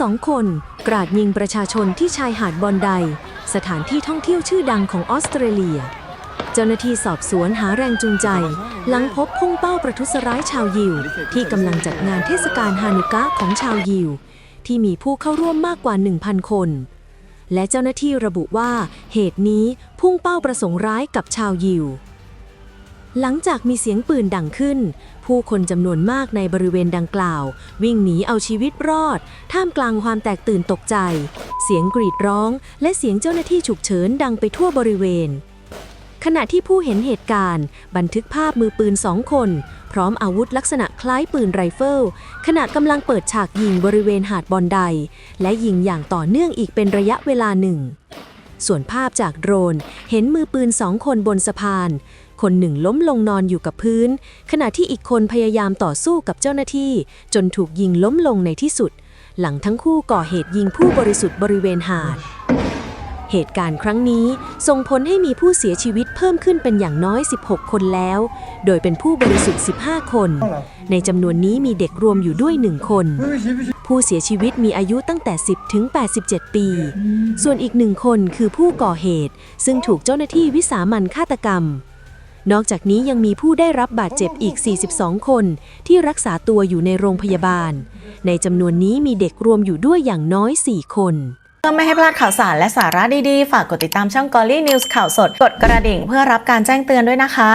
สองคนกราดยิงประชาชนที่ชายหาดบอนได สถานที่ท่องเที่ยวชื่อดังของออสเตรเลีย เจ้าหน้าที่สอบสวนหาแรงจูงใจ หลังพบพุ่งเป้าประทุษร้ายชาวยิว ที่กำลังจัดงานเทศกาลฮานุกะของชาวยิว ที่มีผู้เข้าร่วมมากกว่า 1,000 คน และเจ้าหน้าที่ระบุว่าเหตุนี้พุ่งเป้าประสงค์ร้ายกับชาวยิว หลังจากมีเสียงปืนดังขึ้น ผู้คนจำนวนมากในบริเวณดังกล่าว วิ่งหนีเอาชีวิตรอด ท่ามกลางความแตกตื่นตกใจ เสียงกรีดร้อง และเสียงเจ้าหน้าที่ฉุกเฉินดังไปทั่วบริเวณ ขณะที่ผู้เห็นเหตุการณ์ บันทึกภาพมือปืนสองคน พร้อมอาวุธลักษณะคล้ายปืนไรเฟิลขณะกำลังเปิดฉากยิงบริเวณหาดบอนได และยิงอย่างต่อเนื่องอีกเป็นระยะเวลาหนึ่งส่วนภาพจากโดรนเห็นมือปืนสองคนบนสะพาน คนหนึ่งล้มลงนอนอยู่กับพื้น ขณะที่อีกคนพยายามต่อสู้กับเจ้าหน้าที่ จนถูกยิงล้มลงในที่สุด หลังทั้งคู่ก่อเหตุยิงผู้บริสุทธิ์บริเวณหาด เหตุการณ์ครั้งนี้ส่งผลให้มีผู้เสียชีวิตเพิ่มขึ้นเป็นอย่างน้อย 16 คนแล้ว โดยเป็นผู้บริสุทธิ์ 15 คน ในจำนวนนี้มีเด็กรวมอยู่ด้วย1คน ผู้เสียชีวิตมีอายุตั้งแต่ 10 ถึง 87 ปี ส่วนอีกหนึ่งคนคือผู้ก่อเหตุ ซึ่งถูกเจ้าหน้าที่วิสามันฆาตกรรม นอกจากนี้ยังมีผู้ได้รับบาดเจ็บอีก 42 คนที่รักษาตัวอยู่ในโรงพยาบาล ในจำนวนนี้มีเด็กรวมอยู่ด้วยอย่างน้อย 4 คนเพื่อไม่ให้พลาดข่าวสารและสาระดีๆ ฝากกดติดตามช่อง g o l l y News ข่าวสด กดกระดิ่งเพื่อรับการแจ้งเตือนด้วยนะคะ